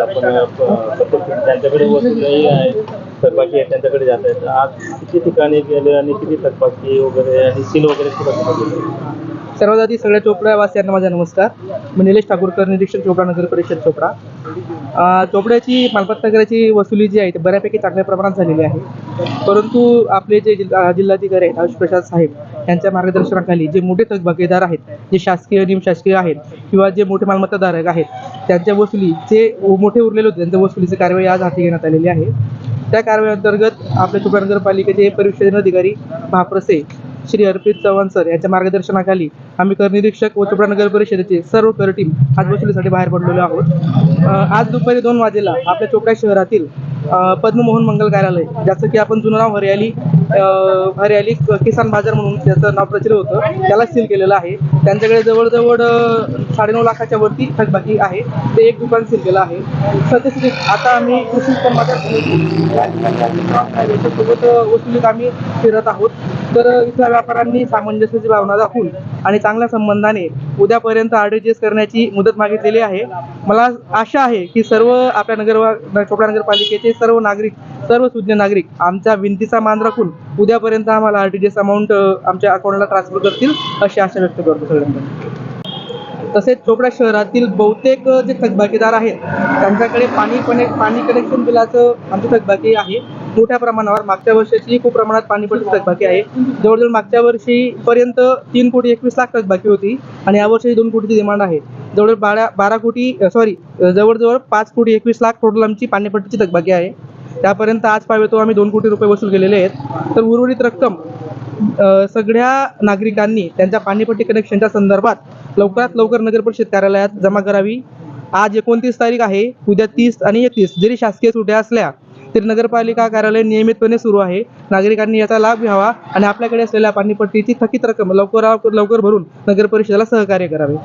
आपण त्यांच्याकडे वसुलही आहे थकबाकी आहे त्यांच्याकडे जात आहेत. आज किती ठिकाणी गेले आणि किती थकबाकी वगैरे आणि सील वगैरे सर्वात आधी सगळ्या चोपड्यावासियांना माझा नमस्कार. मी निलेश ठाकूरकर निरीक्षक चोपडा नगर परिषद चोपडा. चोपड्याची मालमत्ता कराची वसुली जी आहे ती बऱ्यापैकी चांगल्या प्रमाणात झालेली आहे. परंतु आपले जे जिल्हा जिल्हाधिकारी आहेत आयुष प्रसाद साहेब यांच्या मार्गदर्शनाखाली जे मोठे थकबाकीदार आहेत जे शासकीय निमशासकीय आहेत किंवा जे मोठे मालमत्ताधारक आहेत त्यांच्या वसुली जे मोठे उरलेले होते त्यांच्या वसुलीची कारवाई आज हाती घेण्यात आलेली आहे. त्या कारवाई अंतर्गत आपल्या चोपडा नगरपालिकेचे परिषदेन अधिकारी महाप्रसे श्री अर्पित चव्हाण सर यांच्या मार्गदर्शनाखाली आम्ही कर निरीक्षक व चोपडा नगर परिषदेचे सर्व कर टीम आज वसुलीसाठी बाहेर पडलेलो आहोत. आज दुपारी दोन वाजेला आपल्या चोपडा शहरातील पद्ममोहन मंगल कार्यालय ज्याचं की आपण जुनं नाव हरियाली हरियाली किसान बाजार म्हणून त्याचं नाव प्रचलित होतं. त्याला सील केलेलं आहे. त्यांच्याकडे जवळजवळ साडेनऊ लाखाच्या वरती थकबाकी आहे. ते एक दुकान सील केलं आहे. सत्यस्थितीत आता आम्ही कृषी उत्पन्न बाजार समिती सोबत वसुलीत आम्ही फिरत आहोत. तर इथल्या व्यापाऱ्यांनी सामंजस्याची भावना दाखवून आणि चांगल्या संबंधाने उद्यापर्यंत आर करण्याची मुदत मागितलेली आहे. मला आशा आहे की सर्व आपल्या नगर चोपडा नगरपालिकेचे सर्व नागरिक सर्व सुज्ञ नागरिक आमच्या विनंतीचा मान राखून उद्यापर्यंत आम्हाला आर जी एस अमाऊंट आमच्या अकाउंटला ट्रान्सफर करतील अशी आशा व्यक्त करतो सगळ्यांना. तसेच चोपडा शहरातील बहुतेक जे थकबाकीदार आहेत त्यांच्याकडे पाणी कनेक्ट पाणी कनेक्शन बिलाचं आमची थकबाकी आहे. मोठ्या प्रमाणावर मागच्या वर्षाची खूप प्रमाणात पाणीपट्टी थकबाकी आहे. जवळजवळ मागच्या वर्षीपर्यंत तीन कोटी एकवीस लाख थकबाकी होती आणि यावर्षी दोन कोटीची डिमांड आहे. जवळ बारा बारा कोटी सॉरी जवळजवळ पाच कोटी एकवीस लाख टोटल आमची पाणीपट्टीची थकबाकी आहे. त्यापर्यंत आज पावेतो आम्ही दोन कोटी रुपये वसूल केलेले आहेत. तर उर्वरित रक्कम सगळ्या नागरिकांनी त्यांच्या पाणीपट्टी कनेक्शनच्या संदर्भात लवकरात लवकर नगर परिषद कार्यालयात जमा करावी. आज एकोणतीस तारीख आहे. उद्या तीस आणि एकतीस. जरी शासकीय सुट्या असल्या तरी नगरपालिका कार्यालय नियमितपणे सुरू आहे. नागरिकांनी याचा लाभ घ्यावा आणि आपल्याकडे असलेल्या पाणीपट्टीची थकीत रक्कम लवकर लवकर भरून नगर परिषदेला सहकार्य करावे.